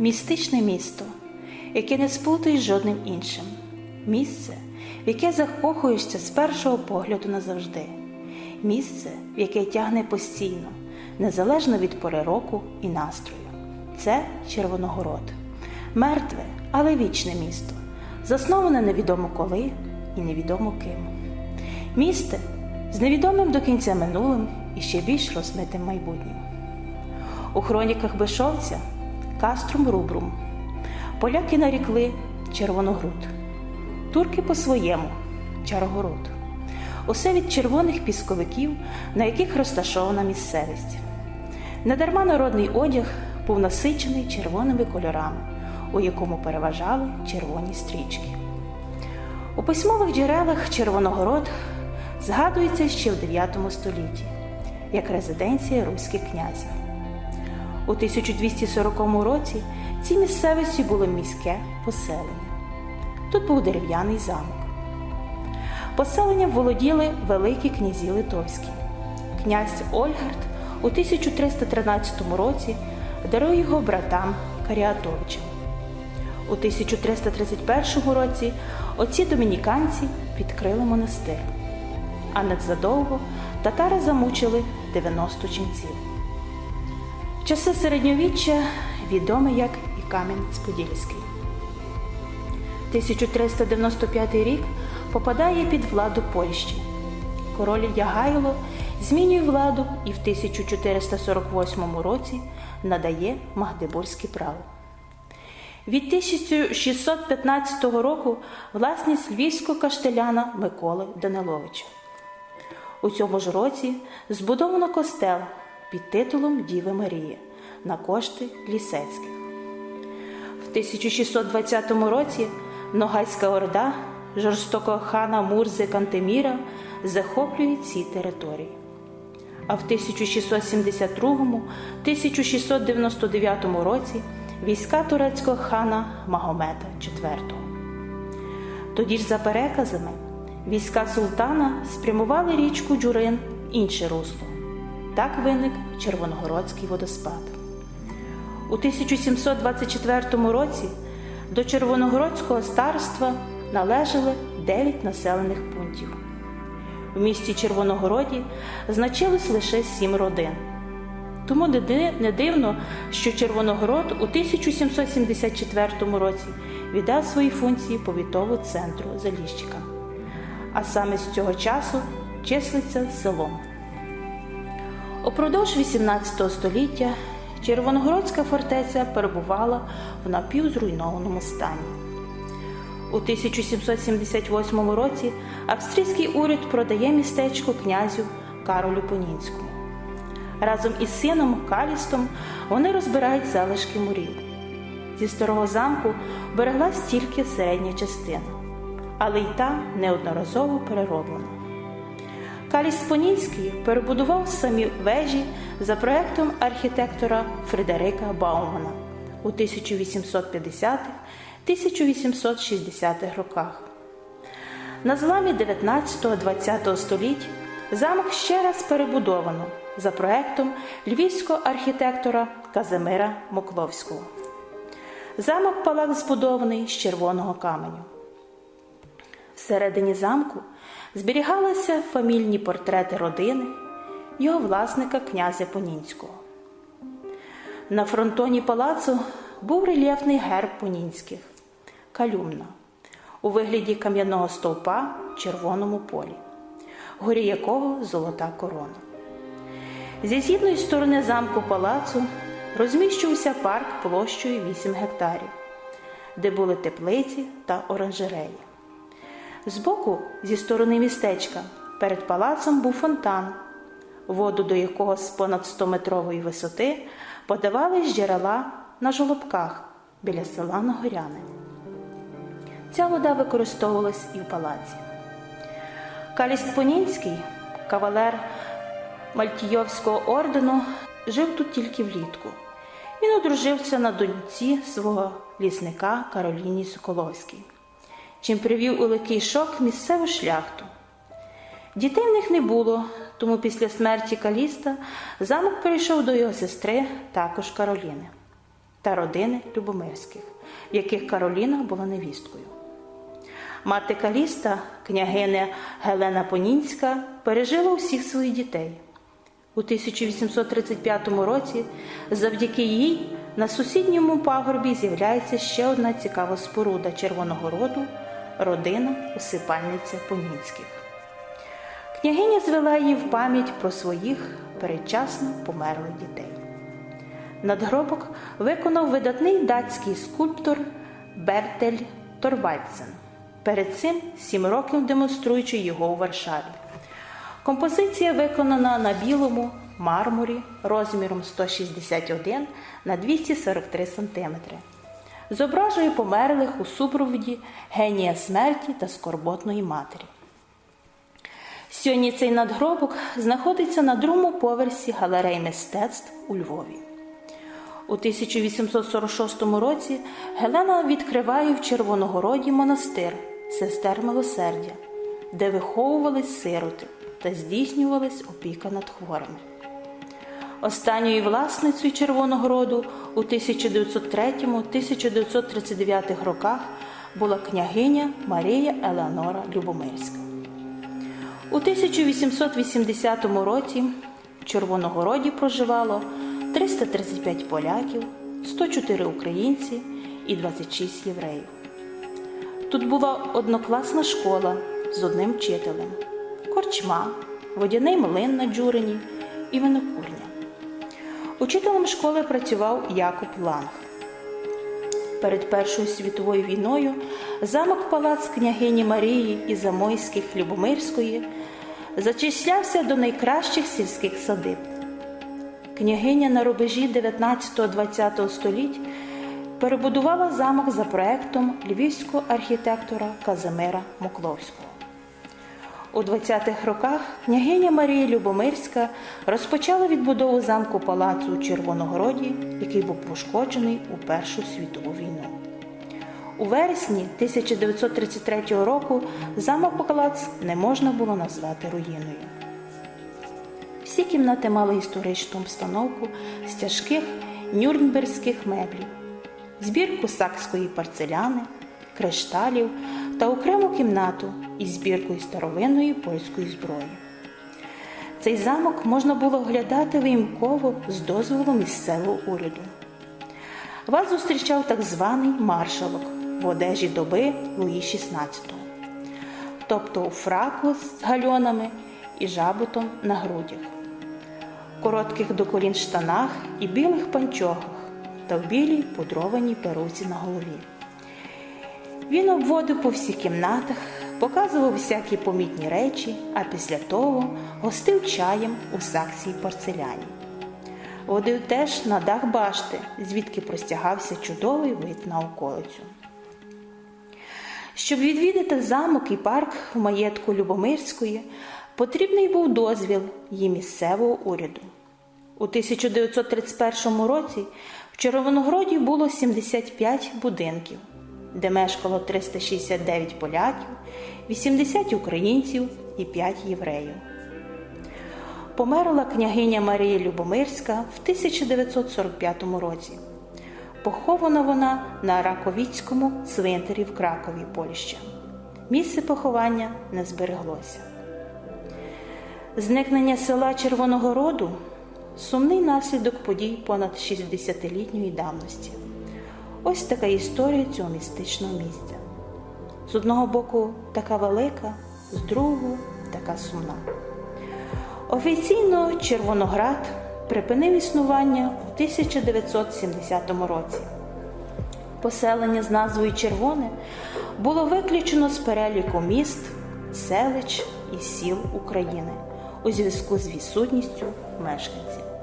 Містичне місто, яке не сплутаєш жодним іншим. Місце, в яке закохуєшся з першого погляду назавжди. Місце, в яке тягне постійно, незалежно від пори року і настрою. Це Червоногород. Мертве, але вічне місто, засноване невідомо коли і невідомо ким. Місце з невідомим до кінця минулим і ще більш розмитим майбутнім. У хроніках Бешовця Каструм Рубрум. Поляки нарікли Червоногруд, турки по-своєму Чарогород. Усе від червоних пісковиків, на яких розташована місцевість. Недарма народний одяг був насичений червоними кольорами, у якому переважали червоні стрічки. У письмових джерелах Червоногород згадується ще в 9 столітті як резиденція руських князів. У 1240 році цій місцевості було міське поселення. Тут був дерев'яний замок. Поселенням володіли великі князі Литовські. Князь Ольгард у 1313 році дарує його братам Каріатовичам. У 1331 році оці домініканці відкрили монастир, а незадовго татари замучили 90 ченців. Часи середньовіччя відомий як і Кам'янець-Подільський. 1395 рік попадає під владу Польщі. Король Ягайло змінює владу і в 1448 році надає Магдебурзьке право. Від 1615 року власність львівського каштеляна Миколи Даниловича. У цьому ж році збудовано костел під титулом Діви Марії на кошти Лісецьких. В 1620 році Ногайська Орда жорстокого хана Мурзи Кантеміра захоплює ці території. А в 1672-1699 році війська турецького хана Магомета IV. Тоді ж за переказами війська султана спрямували річку Джурин інше русло. Так виник Червоногородський водоспад. У 1724 році до Червоногородського старства належали 9 населених пунктів. В місті Червоногороді значилось лише 7 родин. Тому не дивно, що Червоногород у 1774 році віддав свої функції повітову центру Заліщика, а саме з цього часу числиться селом. Упродовж XVIII століття Червоногородська фортеця перебувала в напівзруйнованому стані. У 1778 році австрійський уряд продає містечко князю Каролю Понінському. Разом із сином Калістом вони розбирають залишки мурів. Зі старого замку береглась тільки середня частина, але й та неодноразово перероблена. Каліст Понінський перебудував самі вежі за проектом архітектора Фредерика Баумана у 1850-1860-х роках. На зламі 19-20 століть замок ще раз перебудовано за проектом львівського архітектора Казимира Мокловського. Замок палак збудований з червоного каменю. Всередині замку зберігалися фамільні портрети родини, його власника князя Понінського. На фронтоні палацу був рельєфний герб Понінських калюмна у вигляді кам'яного стовпа в червоному полі, горі якого золота корона. Зі східної сторони замку палацу розміщувався парк площею 8 гектарів, де були теплиці та оранжереї. Збоку, зі сторони містечка, перед палацом був фонтан, воду до якого з понад 100-метрової висоти подавали з джерела на жолобках біля села Нагоряне. Ця вода використовувалась і в палаці. Каліст Понінський, кавалер Мальтійовського ордену, жив тут тільки влітку. Він одружився на доньці свого лісника Кароліні Соколовській чим привів у легкий шок місцеву шляхту. Дітей в них не було, тому після смерті Каліста замок перейшов до його сестри, також Кароліни. та родини Любомирських, в яких Кароліна була невісткою. Мати Каліста, княгиня Гелена Понінська, пережила усіх своїх дітей. У 1835 році завдяки їй на сусідньому пагорбі з'являється ще одна цікава споруда Червоного роду родина усипальниця Понінських. Княгиня звела її в пам'ять про своїх передчасно померлих дітей. Надгробок виконав видатний датський скульптор Бертель Торвальдсен. Перед цим сім років демонструючи його у Варшаві. Композиція виконана на білому мармурі розміром 161 на 243 см. Зображує померлих у супроводі генія смерті та скорботної матері. Сьогодні цей надгробок знаходиться на другому поверсі галереї мистецтв у Львові. У 1846 році Гелена відкриває в Червоногороді монастир сестер милосердя, де виховувались сироти та здійснювалась опіка над хворими. Останньою власницею Червоного роду у 1903-1939 роках була княгиня Марія Елеонора Любомирська. У 1880 році в Червоногороді проживало 335 поляків, 104 українці і 26 євреїв. Тут була однокласна школа з одним вчителем, корчма, водяний млин на Джурині і винокурня. Учителем школи працював Якоб Ланг. Перед Першою світовою війною замок палац княгині Марії і Замойських Любомирської зачислявся до найкращих сільських садиб. Княгиня на рубежі 19-20 століть перебудувала замок за проектом львівського архітектора Казимира Мокловського. У 20-х роках княгиня Марія Любомирська розпочала відбудову замку палацу у Червоногороді, який був пошкоджений у Першу світову війну. У вересні 1933 року замок палац не можна було назвати руїною. Всі кімнати мали історичну обстановку з тяжких нюрнберзьких меблів, збірку сакської парцеляни, кришталів та окрему кімнату із збіркою старовинної польської зброї. Цей замок можна було оглядати виїмково з дозволу місцевого уряду. Вас зустрічав так званий маршалок в одежі доби Луї XVI, тобто у фраку з гальонами і жаботом на грудях, коротких до колін штанах і білих панчохах та в білій пудрованій перуці на голові. Він обводив по всіх кімнатах, показував всякі помітні речі, а після того гостив чаєм у саксії порцеляні. Водив теж на дах башти, звідки простягався чудовий вид на околицю. Щоб відвідати замок і парк в маєтку Любомирської, потрібний був дозвіл її місцевого уряду. У 1931 році в Червоногроді було 75 будинків, де мешкало 369 поляків, 80 українців і 5 євреїв. Померла княгиня Марія Любомирська в 1945 році. Похована вона на Раковіцькому цвинтарі в Кракові, Польща. Місце поховання не збереглося. Зникнення села Червоного Роду сумний наслідок подій понад 60-літньої давності. Ось така історія цього містичного місця. З одного боку, така велика, з другого така сумна. Офіційно Червоноград припинив існування у 1970 році. Поселення з назвою Червоне було виключено з переліку міст, селищ і сіл України у зв'язку з відсутністю мешканців.